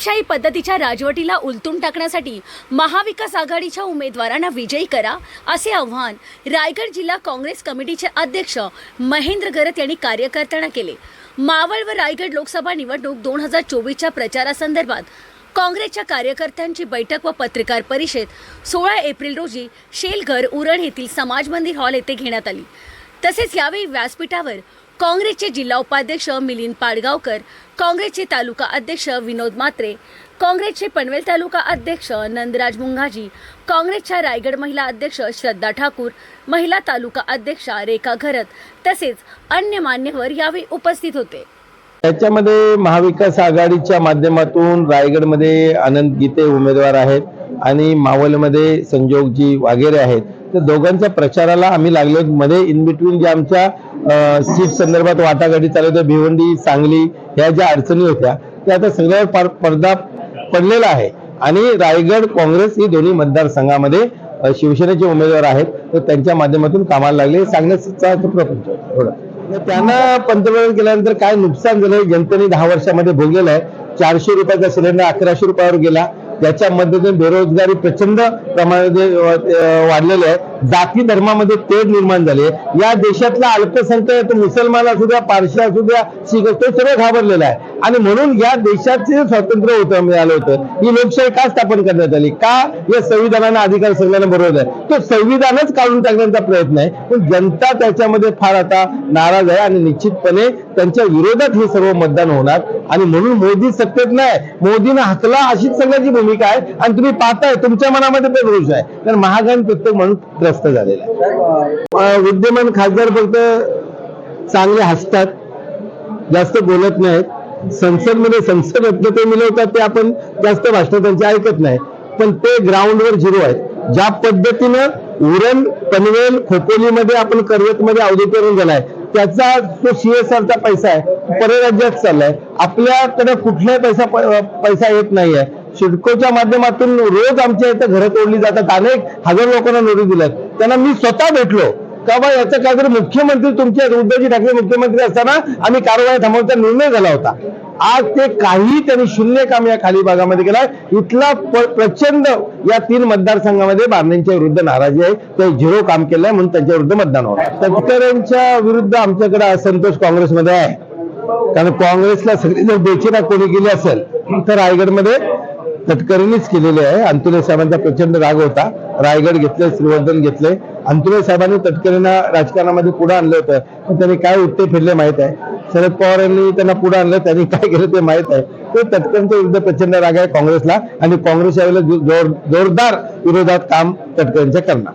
हुकुमशाही पद्धतीच्या राजवटीला उलटून टाकण्यासाठी महाविकास आघाडीच्या उमेदवारांना विजयी करा असे आव्हान रायगड जिल्हा काँग्रेस कमिटीचे अध्यक्ष महेंद्र गरत यांनी कार्यकर्त्यांना केले. मावळ व रायगड लोकसभा निवडणूक दोन हजार चोवीसच्या प्रचारासंदर्भात काँग्रेसच्या कार्यकर्त्यांची बैठक व पत्रकार परिषद सोळा एप्रिल रोजी शेलघर उरण येथील समाज मंदिर हॉल येथे घेण्यात आली. तसेच यावेळी व्यासपीठावर काँग्रेसचे जिल्हा उपाध्यक्ष मिलिंद पाडगावकर काँग्रेसचे तालुका अध्यक्ष विनोद मात्रे काँग्रेसचे पनवेल तालुका अध्यक्ष नंदराज मुंगाजी काँग्रेसच्या रायगड महिला अध्यक्ष श्रद्धा ठाकूर महिला तालुका अध्यक्षा रेखा घरत तसेच अन्य मान्यवर यावेळी उपस्थित होते. त्याच्यामध्ये महाविकास आघाडीच्या माध्यमातून रायगडमध्ये आनंद गीते उमेदवार आहेत आणि मावलमध्ये संजोगजी वागेरे आहेत. तर दोघांच्या प्रचाराला आम्ही लागलो मध्ये इन बिटवीन जे आमच्या सीट संदर्भात वाटाघाटी चालू होत्या भिवंडी सांगली ह्या ज्या अडचणी होत्या त्या आता सगळ्यावर पार पडदा पडलेला आहे. आणि रायगड काँग्रेस ही दोन्ही मतदारसंघामध्ये शिवसेनेचे उमेदवार आहेत. तर त्यांच्या माध्यमातून कामाला लागले. सांगण्याचा प्रपंच त्यांना पंतप्रधान केल्यानंतर काय नुकसान झालं जनतेने दहा वर्षामध्ये भोगलेलं आहे. चारशे रुपयाचा सिलेंडर अकराशे रुपयावर गेला. याच्या मदतीने बेरोजगारी प्रचंड प्रमाणामध्ये वाढलेली आहे जाती धर्मामध्ये तेढ निर्माण झाली आहे. या देशातला अल्पसंख्याक मुसलमान असू द्या पारशी असू द्या शीख असू सगळं घाबरलेलं आहे. आणि म्हणून या देशाचे स्वातंत्र्य होतं मिळालं होतं. ही लोकशाही का स्थापन करण्यात आली? का या संविधानानं अधिकार सगळ्यांना बरोबर आहे? तो संविधानच काढून टाकण्याचा प्रयत्न आहे. पण जनता त्याच्यामध्ये फार आता नाराज आहे आणि निश्चितपणे त्यांच्या विरोधात हे सर्व मतदान होणार. आणि म्हणून मोदी सत्तेत नाही. मोदीनं हकला अशीच सगळ्याची भूमिका आहे. आणि तुम्ही पाहताय तुमच्या मनामध्ये पण रोष आहे. कारण महागान प्रत्येक म्हणून त्रस्त झालेला आहे. विद्यमान खासदार फक्त चांगले हसतात. जास्त बोलत नाहीत. संसदमध्ये संसद रत्न ते मिळवतात ते आपण जास्त भाषण त्यांचे ऐकत नाही. पण ते ग्राउंडवर झिरो आहेत. ज्या पद्धतीनं उरण पनवेल खोपोलीमध्ये आपण कर्जतमध्ये औद्योगिकरण झालाय त्याचा तो सीएसआरचा पैसा आहे परराज्यात चाललाय. आपल्याकडे कुठलाही पैसा पैसा येत नाहीये. सिडकोच्या माध्यमातून रोज आमच्या इथं घरं तोडली जातात. अनेक हजार लोकांना नोटीस दिल्यात. त्यांना मी स्वतः भेटलो. तेव्हा याचं काहीतरी मुख्यमंत्री तुमचे उद्धवजी ठाकरे मुख्यमंत्री असताना आम्ही कारवाई थांबवण्याचा निर्णय झाला होता. आज ते काही त्यांनी शून्य काम या खाली भागामध्ये केलाय इथला प्रचंड या तीन मतदारसंघामध्ये बांधण्यांच्या विरुद्ध नाराजी आहे. ते झिरो काम केलंय म्हणून त्यांच्या विरुद्ध मतदान होणार तटकऱ्यांच्या विरुद्ध आमच्याकडे असंतोष काँग्रेसमध्ये आहे. कारण काँग्रेसला सगळी जर बेचिना कोणी केली असेल तर रायगडमध्ये तटकरींनीच केलेली आहे. अंतुले साहेबांचा प्रचंड राग होता. रायगड घेतले श्रीवर्धन घेतले अंतुले साहेबांनी तटकरेंना राजकारणामध्ये पुढे आणलं होतं. पण त्यांनी काय उत्ते फिरले माहीत आहे? शरद पवार यांनी त्यांना पुढे आणलं त्यांनी काय केलं ते माहीत आहे. ते तटकऱ्यांच्या विरुद्ध प्रचंड राग आहे काँग्रेसला आणि काँग्रेस यावेळेला जोर जोरदार विरोधात काम तटकरेंच्या करणार.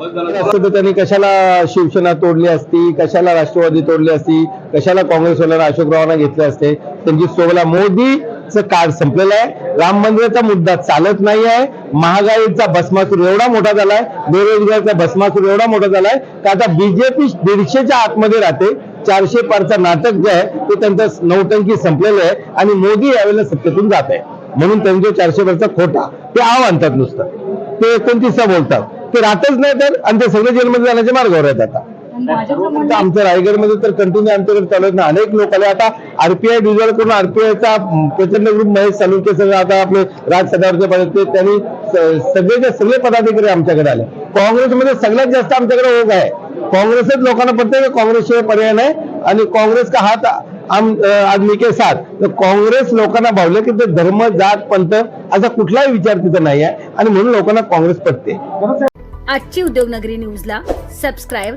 असतं तर त्यांनी कशाला शिवसेना तोडली असती? कशाला राष्ट्रवादी तोडली असती? कशाला काँग्रेसवाल्यांना अशोकरावांना घेतले असते? त्यांची सोबला मोदी काळ संपलेलं आहे. राम मंदिराचा मुद्दा चालत नाही आहे महागाईचा भस्मासूर एवढा मोठा झालाय. बेरोजगारचा भस्मासूर एवढा मोठा झालाय. का आता बीजेपी दीडशेच्या आतमध्ये राहते. चारशे पारचा नाटक जे आहे ते त्यांचं नौटंकी संपलेलं आहे आणि मोदी यावेळेला सत्तेतून जात आहे. म्हणून त्यांचे चारशे पारचा खोटा ते आव आणतात नुसतं. ते एकोणतीसचा बोलतात. ते राहतच नाही तर आणि ते सगळे जेलमध्ये जाण्याच्या मार्गावर आहेत आता. आमच्या रायगडमध्ये तर कंटिन्यू आमच्याकडे चालू आहेत ना. अनेक लोक आले. आता आरपीआय डिझॉल्व करून आरपीआयचा प्रचंड ग्रुप महेश चालुक्य सगळं आता आपले राज सदावरचे पद ते त्यांनी स- सगळेचे सगळे पदाधिकारी आमच्याकडे आले. काँग्रेसमध्ये सगळ्यात जास्त आमच्याकडे ओघ आहे. काँग्रेसच लोकांना पडते की काँग्रेसशिवाय पर्याय नाही. आणि काँग्रेस का हात आम आदमी के साथ. तर काँग्रेस लोकांना भावले की ते धर्म जात पंथ असा कुठलाही विचार तिथं नाही आहे. आणि म्हणून लोकांना काँग्रेस पडते आजची उद्योगनगरी न्यूजला सबस्क्राईब